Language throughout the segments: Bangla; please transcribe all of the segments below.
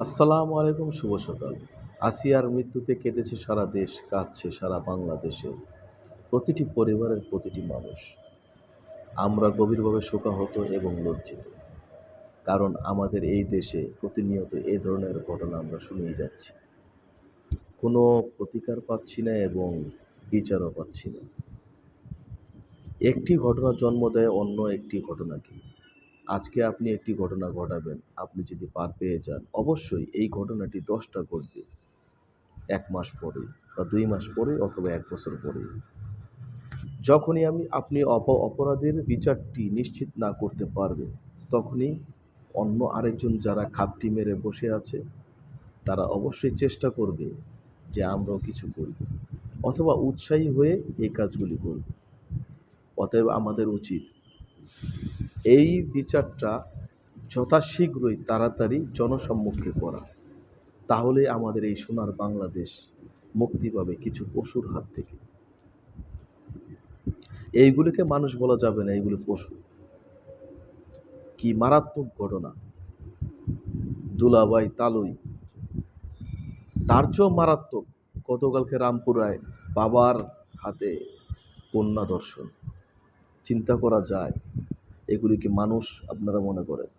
আসসালামু আলাইকুম, শুভ সকাল। আসিয়ার মৃত্যুতে কেঁদেছে সারা দেশ, কাঁদছে সারা বাংলাদেশে। প্রতিটি পরিবারের প্রতিটি মানুষ। আমরা গভীরভাবে শোকাহত এবং লজ্জিত। কারণ আমাদের এই দেশে প্রতিনিয়ত এই ধরনের ঘটনা আমরা শুনেই যাচ্ছি। কোনো প্রতিকার পাচ্ছি না এবং বিচারও পাচ্ছি না। একটি ঘটনা জন্ম দেয় অন্য একটি ঘটনাকে। আজকে আপনি একটি ঘটনা ঘটাবেন, আপনি যদি পার পেয়ে যান, অবশ্যই এই ঘটনাটি দশটা ঘটবে এক মাস পরে বা দুই মাস পরে অথবা এক বছর পরে। যখনই আমি আপনি অপ, অপরাধের বিচারটি নিশ্চিত না করতে পারবেন, তখনই অন্য আরেকজন যারা খাপটি মেরে বসে আছে, তারা অবশ্যই চেষ্টা করবে যে আমরাও কিছু করব অথবা উৎসাহী হয়ে এই কাজগুলি করব। অতএব আমাদের উচিত এই বিচারটা যথাশীঘ্রই তাড়াতাড়ি জনসম্মুখে করা। তাহলে আমাদের এই সোনার বাংলাদেশ মুক্তি পাবে কিছু পশুর হাত থেকে। এইগুলিকে মানুষ বলা যাবে না, এইগুলি পশু। কি মারাত্মক ঘটনা। দুলাবাই তালুই। তার চেয়েও মারাত্মক গতকালকে রামপুরায় বাবার হাতে কন্যা দর্শন। চিন্তা করা যায় এগুলি কি মানুষ আপনারা মনে করেন।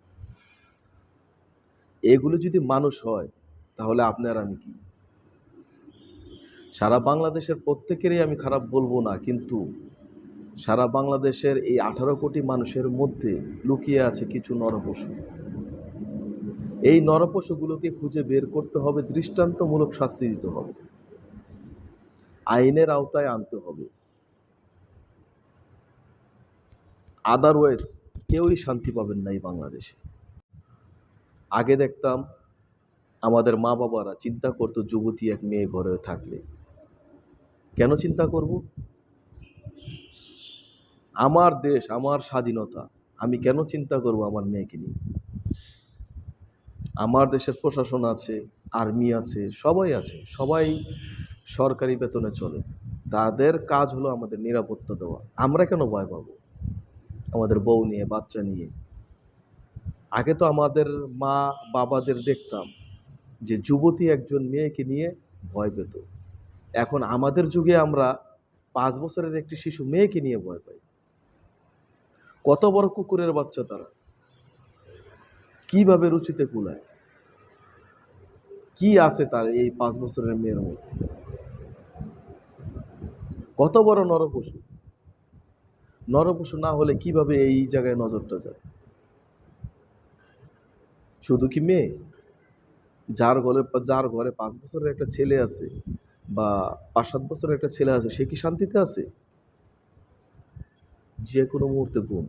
এগুলি যদি মানুষ হয়, তাহলে আপনার আমি কি? সারা বাংলাদেশের প্রত্যেকেরই আমি খারাপ বলব না, কিন্তু সারা বাংলাদেশের এই আঠারো কোটি মানুষের মধ্যে লুকিয়ে আছে কিছু নরপশু। এই নরপশুগুলোকে খুঁজে বের করতে হবে, দৃষ্টান্তমূলক শাস্তি দিতে হবে। আইনের আওতায় আনতে হবে। আদারওয়াইজ কেউই শান্তি পাবেন না এই বাংলাদেশে। আগে দেখতাম আমাদের মা বাবারা চিন্তা করতো যুবতী এক মেয়ে ঘরে থাকলে। কেন চিন্তা করব? আমার দেশ, আমার স্বাধীনতা, আমি কেন চিন্তা করব আমার মেয়েকে নিয়ে? আমার দেশের প্রশাসন আছে, আর্মি আছে, সবাই আছে, সবাই সরকারি বেতনে চলে। তাদের কাজ হলো আমাদের নিরাপত্তা দেওয়া। আমরা কেন ভয় পাবো? আমাদের বউ নিয়ে, বাচ্চা নিয়ে। আগে তো আমাদের মা বাবাদের দেখতাম যে যুবতী একজন মেয়েকে নিয়ে ভয় পেত। এখন আমাদের যুগে আমরা পাঁচ বছরের একটি শিশু মেয়েকে নিয়ে ভয় পাই। কত বড় কুকুরের বাচ্চা তারা? কীভাবে রুচিতে কুলায়? কি আছে তার এই পাঁচ বছরের মেয়ের মধ্যে? কত বড় নরপশু। নরপশু না হলে কীভাবে এই জায়গায় নজরটা যায়? শুধু কি মেয়ে? যার ঘরে যার ঘরে পাঁচ বছরের একটা ছেলে আছে বা পাঁচ সাত বছরের একটা ছেলে আছে, সে কি শান্তিতে আছে? যে কোনো মুহূর্তে ঘুম।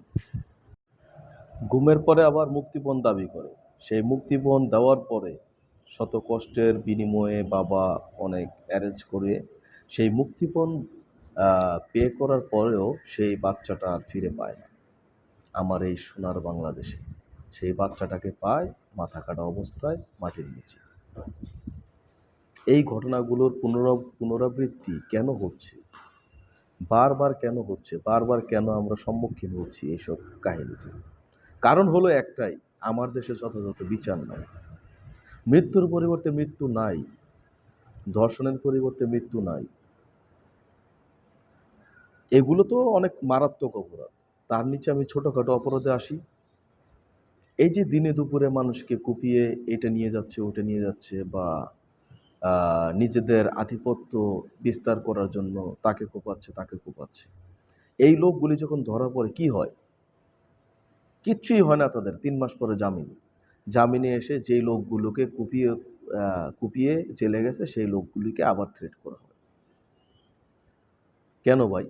ঘুমের পরে আবার মুক্তিপণ দাবি করে। সেই মুক্তিপণ দেওয়ার পরে শত কষ্টের বিনিময়ে বাবা অনেক অ্যারেঞ্জ করে সেই মুক্তিপণ পে করার পরেও সেই বাচ্চাটা আর ফিরে পায় না। আমার এই সোনার বাংলাদেশে। সেই বাচ্চাটাকে পায় মাথা কাটা অবস্থায় মাটির নিচে। এই ঘটনাগুলোর পুনরা, পুনরাবৃত্তি কেন হচ্ছে? বারবার কেন হচ্ছে? বারবার কেন আমরা সম্মুখীন হচ্ছি এইসব কাহিনীতে? কারণ হলো একটাই, আমার দেশে যথাযথ বিচার নাই। মৃত্যুর পরিবর্তে মৃত্যু নাই। ধর্ষণের পরিবর্তে মৃত্যু নাই। এগুলো তো অনেক মারাত্মক অপরাধ। তার নিচে আমি ছোটোখাটো অপরাধে আসি। এই যে দিনে দুপুরে মানুষকে কুপিয়ে এটা নিয়ে যাচ্ছে, ওটা নিয়ে যাচ্ছে বা নিজেদের আধিপত্য বিস্তার করার জন্য তাকে কোপাচ্ছে তাকে কোপাচ্ছে। এই লোকগুলি যখন ধরা পড়ে, কি হয়? কিচ্ছুই হয় না তাদের। তিন মাস পরে জামিন। জামিনে এসে যেই লোকগুলোকে কুপিয়ে কুপিয়ে জেলে গেছে, সেই লোকগুলিকে আবার থ্রেট করা হয়। কেন ভাই?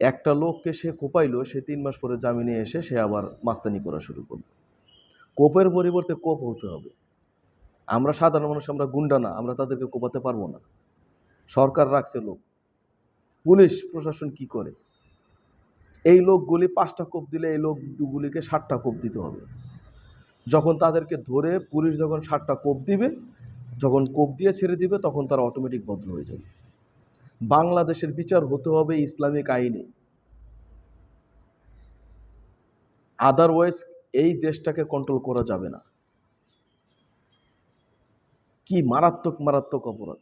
একটা লোককে সে কোপাইলো, সে তিন মাস পরে জামিনে এসে সে আবার মাস্তানি করা শুরু করল। কোপের পরিবর্তে কোপ হতে হবে। আমরা সাধারণ মানুষ, আমরা গুন্ডা না, আমরা তাদেরকে কোপাতে পারব না। সরকার রাখছে লোক। পুলিশ, প্রশাসন কি করে? এই লোকগুলি পাঁচটা কোপ দিলে এই লোকগুলিকে ষাটটা কোপ দিতে হবে। যখন তাদেরকে ধরে পুলিশ যখন ষাটটা কোপ দিবে, যখন কোপ দিয়ে ছেড়ে দিবে, তখন তারা অটোমেটিক বদল হয়ে যাবে। বাংলাদেশের বিচার হতে হবে ইসলামিক আইনে। আদারওয়াইজ এই দেশটাকে কন্ট্রোল করা যাবে না। কি মারাত্মক মারাত্মক অপরাধ।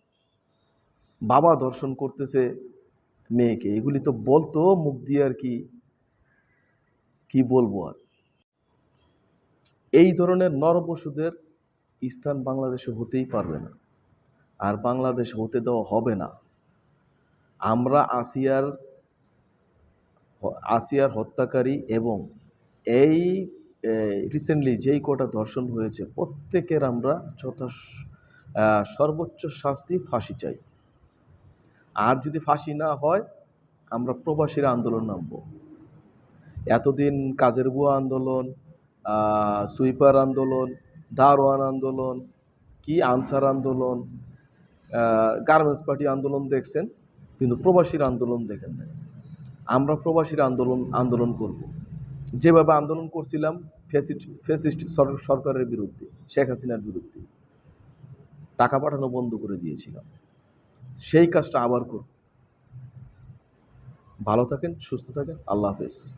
বাবা দর্শন করতেছে মেয়েকে। এগুলি তো বলতো, মুখ দিয়ে আর কি কি বলব আর। এই ধরনের নরপশুদের স্থান বাংলাদেশে হতেই পারবে না। আর বাংলাদেশ হতে দেওয়া হবে না। আমরা আসিয়ার আসিয়ার হত্যাকারী এবং এই রিসেন্টলি যেই কটা ধর্ষণ হয়েছে, প্রত্যেকের আমরা যথা সর্বোচ্চ শাস্তি ফাঁসি চাই। আর যদি ফাঁসি না হয়, আমরা প্রবাসীরা আন্দোলন নামব। এতদিন কাজের বুয়া আন্দোলন সুইপার আন্দোলন, দারোয়ান আন্দোলন, কি আনসার আন্দোলন গার্মেন্টস পার্টি আন্দোলন দেখছেন? কিন্তু প্রবাসীর আন্দোলন দেখেন না আমরা প্রবাসীর আন্দোলন আন্দোলন করব। যেভাবে আন্দোলন করছিলাম ফেসিস্ট ফেসিস্ট সরকারের বিরুদ্ধে, শেখ হাসিনার বিরুদ্ধে, টাকা পাঠানো বন্ধ করে দিয়েছিলাম। সেই কাজটা আবার করব। ভালো থাকেন, সুস্থ থাকেন, আল্লাহ হাফেজ।